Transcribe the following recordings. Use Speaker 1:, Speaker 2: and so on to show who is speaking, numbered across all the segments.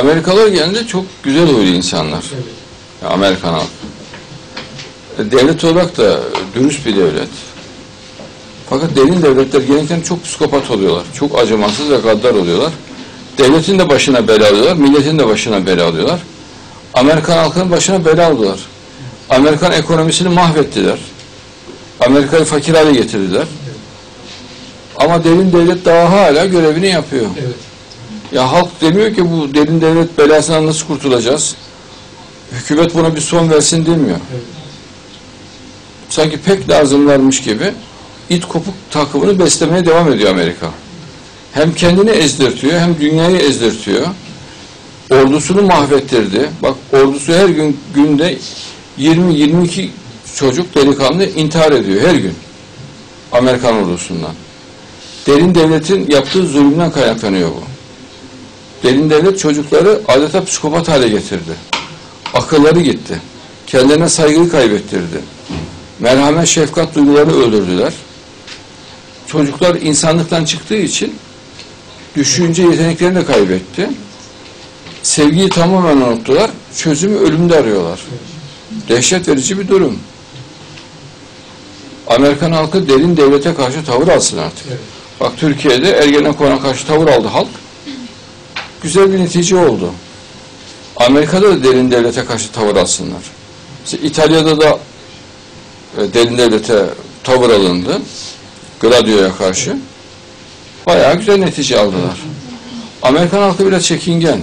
Speaker 1: Amerikalılar genelde çok güzel huylu insanlar.
Speaker 2: Evet.
Speaker 1: Amerikan halkı. E, Devlet olarak da dürüst bir devlet. Fakat derin devletler genellikle çok psikopat oluyorlar. Çok acımasız ve gaddar oluyorlar. Devletin de başına bela alıyorlar, milletin de başına bela alıyorlar. Amerikan halkının başına bela aldılar. Amerikan ekonomisini mahvettiler. Amerika'yı fakir hale getirdiler. Ama derin devlet daha hala görevini yapıyor.
Speaker 2: Evet.
Speaker 1: Ya halk demiyor ki bu derin devlet belasından nasıl kurtulacağız? Hükümet buna bir son versin demiyor.
Speaker 2: Evet.
Speaker 1: Sanki pek lazımlarmış gibi it kopuk takımını beslemeye devam ediyor Amerika. Hem kendini ezdirtiyor hem dünyayı ezdirtiyor. Ordusunu mahvettirdi. Bak ordusu her gün günde 20-22 çocuk delikanlı intihar ediyor her gün. Amerikan ordusundan. Derin devletin yaptığı zulümden kaynaklanıyor bu. Derin devlet çocukları adeta psikopat hale getirdi. Akılları gitti. Kendilerine saygıyı kaybettirdi. Merhamet, şefkat duygularını öldürdüler. Çocuklar insanlıktan çıktığı için düşünce yeteneklerini de kaybetti. Sevgiyi tamamen unuttular. Çözümü ölümde arıyorlar. Dehşet verici bir durum. Amerikan halkı derin devlete karşı tavır alsın artık.
Speaker 2: Evet.
Speaker 1: Bak Türkiye'de Ergenekon'a karşı tavır aldı halk. Güzel bir netice oldu. Amerika'da da derin devlete karşı tavır alsınlar. İşte İtalya'da da e, derin devlete tavır alındı. Gladio'ya karşı. Bayağı güzel netice aldılar. Amerikan halkı biraz çekingen.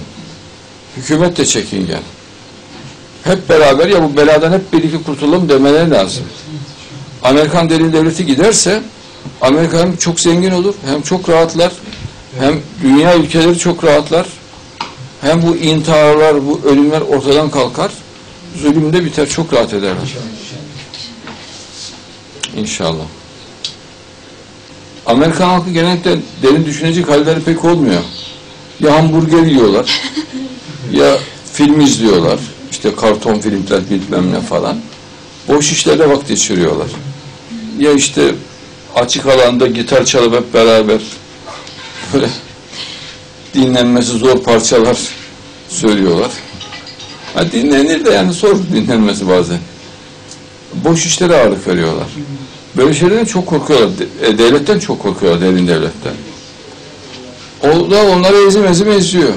Speaker 1: Hükümet de çekingen. Hep beraber ya bu beladan hep birlikte kurtulalım demeleri lazım. Amerikan derin devleti giderse Amerika hem çok zengin olur, hem çok rahatlar, hem dünya ülkeleri çok rahatlar, hem bu intiharlar, bu ölümler ortadan kalkar, zulüm de biter, çok rahat ederler. İnşallah. Amerikan halkı genellikle derin düşünecek halleri pek olmuyor. Ya hamburger yiyorlar, ya film izliyorlar, işte karton filmler bilmem ne falan. Boş işlerde vakit geçiriyorlar. Ya işte açık alanda gitar çalıp hep beraber böyle dinlenmesi zor parçalar söylüyorlar. Ha dinlenir de yani zor dinlenmesi bazen. Boş işlere ağırlık veriyorlar. Böyle şeylerden çok korkuyorlar. De- e, devletten çok korkuyorlar, derin devletten. O da onları ezim ezim eziyor.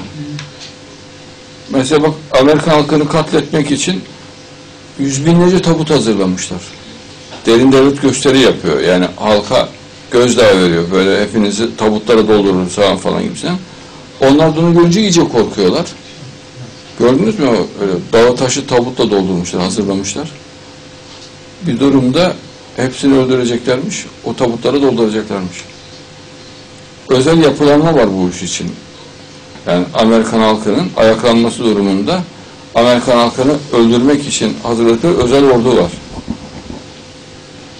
Speaker 1: Mesela bak Amerikan halkını katletmek için yüz binlerce tabut hazırlamışlar. Derin devlet gösteri yapıyor. Yani halka gözdağı veriyor. Böyle hepinizi tabutlara doldururuz falan falan gibisinden. Onlar onu görünce iyice korkuyorlar. Gördünüz mü öyle dağa taşı tabutla doldurmuşlar, hazırlamışlar. Bir durumda hepsini öldüreceklermiş, o tabutları dolduracaklarmış. Özel yapılanma var bu iş için. Yani Amerikan halkının ayaklanması durumunda Amerikan halkını öldürmek için hazırladıkları özel ordu var.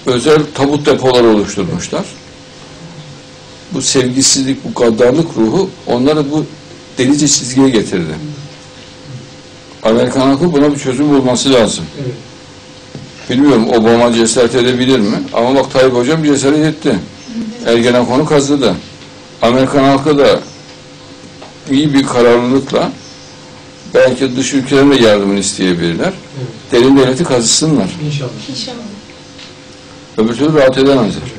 Speaker 1: Özel tabut depoları oluşturmuşlar. Bu sevgisizlik, bu gaddarlık ruhu onları bu delice çizgiye getirdi. Amerikan halkı buna bir çözüm bulması lazım.
Speaker 2: Evet.
Speaker 1: Bilmiyorum Obama cesaret edebilir mi? Ama bak Tayyip Hocam cesaret etti. Ergenekonu kazıdı. Amerikan halkı da iyi bir kararlılıkla belki dış ülkelerin de yardımını isteyebilirler.
Speaker 2: Evet.
Speaker 1: Derin devleti kazısınlar.
Speaker 2: İnşallah.
Speaker 3: İnşallah.
Speaker 1: Öbür türlü rahat edemezler.